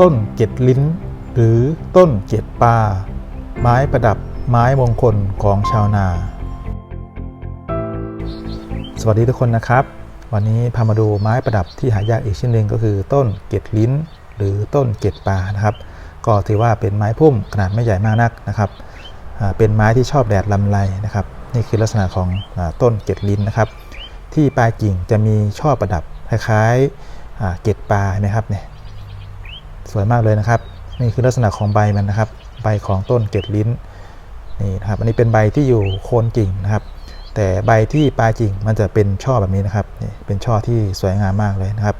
ต้นเกล็ดลิ้น หรือต้นเกล็ดปลาไม้ประดับไม้มงคลของชาวนา สวัสดีทุกคนนะครับ วันนี้พามาดูไม้ประดับที่หายากอีกชนิดหนึ่งก็คือต้นเกล็ดลิ้น หรือต้นเกล็ดปลานะครับ ก็ถือว่าเป็นไม้พุ่มขนาดไม่ใหญ่มากนักนะครับเป็นไม้ที่ชอบแดดลำไรนะครับ นี่คือลักษณะของอต้นเกล็ดลิ้นนะครับ ที่ปลายกิ่งจะมีช่อประดับคล้ายๆเกล็ดปลานะครับเนี่ย สวยมากเลยนะครับ นี่คือลักษณะของใบมันนะครับ ใบของต้นเกล็ดลิ้นนี่นะครับ อันนี้เป็นใบที่อยู่โคนกิ่งนะครับ แต่ใบที่ปลายกิ่งมันจะเป็นช่อแบบนี้นะครับนี่เป็นช่อที่สวยงามมากเลยนะครับ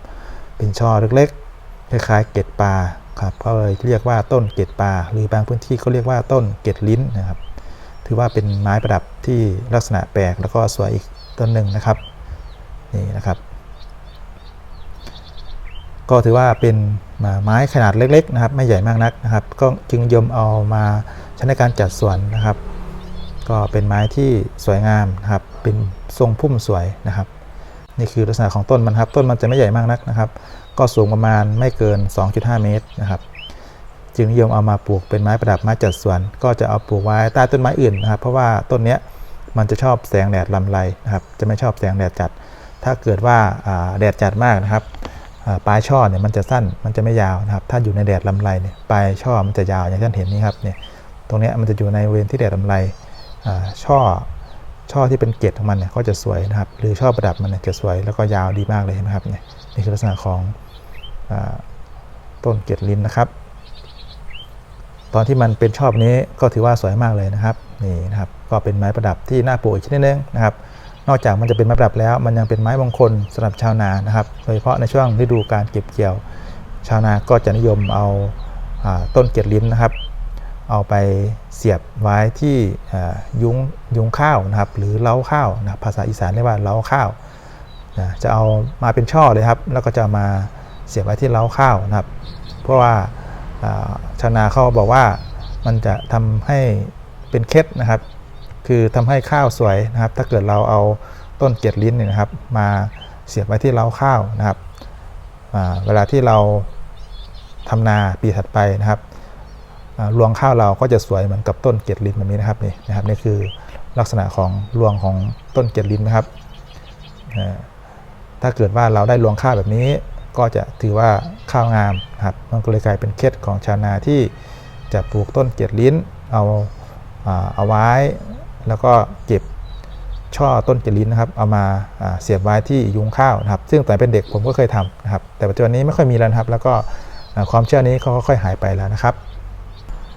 เป็นช่อเล็กๆคล้ายๆเกล็ดปลาครับก็เลยเรียกว่าต้นเกล็ดปลาหรือบางพื้นที่เขาเรียกว่าต้นเกล็ดลิ้นนะครับ ถือว่าเป็นไม้ประดับที่ลักษณะแปลกแล้วก็สวยอีกต้นหนึ่งนะครับนี่นะครับ ก็ถือว่าเป็นไม้ขนาดเล็กๆนะครับไม่ใหญ่มากนักนะครับ ก็จึงยมเอามาใช้ในการจัดสวนนะครับ ก็เป็นไม้ที่สวยงามนะครับ เป็นทรงพุ่มสวยนะครับ นี่คือลักษณะของต้นมันครับ ต้นมันจะไม่ใหญ่มากนักนะครับ ก็สูงประมาณไม่เกิน 2.5 เมตรนะครับ จึงนิยมเอามาปลูกเป็นไม้ประดับไม้จัดสวน ก็จะเอาปลูกไว้ใต้ต้นไม้อื่นนะครับ เพราะว่าต้นเนี้ยมันจะชอบแสงแดดลำไรนะครับ จะไม่ชอบแสงแดดจัด ถ้าเกิดว่าแดดจัดมากนะครับ ปลายช่อเนี่ยมันจะสั้นมันจะไม่ยาวนะครับ ถ้าอยู่ในแดดลำไรเนี่ยปลายช่อมันจะยาวอย่างที่ท่านเห็นนี่ครับเนี่ยตรงนี้มันจะอยู่ในเวรที่แดดลำไรช่อช่อที่เป็นเกล็ดของมันเนี่ยก็จะสวยนะครับ หรือช่อประดับมันเนี่ยจะสวยแล้วก็ยาวดีมากเลยเห็นะครับเนี่ยนี่คือลักษณะของอต้นเกล็ดลิ้นนะครับ ตอนที่มันเป็นช่อบนี้ก็ถือว่าสวยมากเลยนะครับนี่นะครับ ก็เป็นไม้ประดับที่น่าปลูกอีกชนิดนึงนะครับ นอกจากมันจะเป็นไม้ประดับแล้ว มันยังเป็นไม้มงคลสำหรับชาวนานะครับ โดยเฉพาะในช่วงฤดูการเก็บเกี่ยว ชาวนาก็จะนิยมเอาอาต้นเกล็ดลิ้นนะครับ เอาไปเสียบไว้ที่ยุ้งยุ้งข้าวนะครับ หรือเล้าข้าวนะภาษาอีสานเรียกว่าเล้าข้าวนะจะเอามาเป็นช่อเลยครับ แล้วก็จะมาเสียบไว้ที่เล้าข้าวนะครับ เพราะว่าชาวนาเขาบอกว่ามันจะทำให้เป็นเคล็ดนะครับ คือทำให้ข้าวสวยนะครับ ถ้าเกิดเราเอาต้นเกล็ดลิ้นเนี่ยนะครับ มาเสียบไว้ที่เล้าข้าวนะครับเวลาที่เราทำนาปีถัดไปนะครับรวงข้าวเราก็จะสวยเหมือนกับต้นเกล็ดลิ้นแบบนี้นะครับนี่นะครับนี่คือลักษณะของรวงของต้นเกล็ดลิ้นนะครับถ้าเกิดว่าเราได้รวงข้าวแบบนี้ ก็จะถือว่าข้าวงามนะครับมันก็เลยกลายเป็นเคล็ดของชาวนาที่จะปลูกต้นเกล็ดลิ้นเอาเอาไว้ แล้วก็เก็บช่อต้นเกลินนะครับ เอามาเสียบไว้ที่ยุงข้าวนะครับ ซึ่งแต่เป็นเด็กผมก็เคยทำนะครับ แต่ปัจจุบันนี้ไม่ค่อยมีแล้วครับ แล้วก็ความเชื่อนี้ก็ค่อยหายไปแล้วนะครับ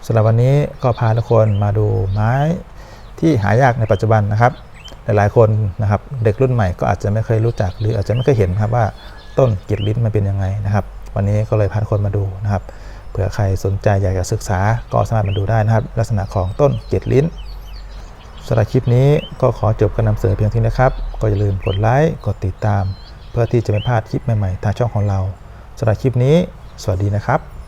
สำหรับวันนี้ก็พาทุกคนมาดูไม้ที่หายากในปัจจุบันนะครับ หลายๆคนนะครับ เด็กรุ่นใหม่ก็อาจจะไม่เคยรู้จักหรืออาจจะไม่เคยเห็นครับว่าต้นเกล็ดลิ้นมันเป็นยังไงนะครับ วันนี้ก็เลยพาทุกคนมาดูนะครับ เผื่อใครสนใจอยากจะศึกษาก็สามารถมาดูได้นะครับ ลักษณะของต้นเกล็ดลิ้น สำหรับคลิปนี้ก็ขอจบการนำเสนอเพียงเท่านี้นะครับ ก็อย่าลืมกดไลค์กดติดตาม เพื่อที่จะไม่พลาดคลิปใหม่ๆทางช่องของเราสำหรับคลิปนี้ สวัสดีนะครับ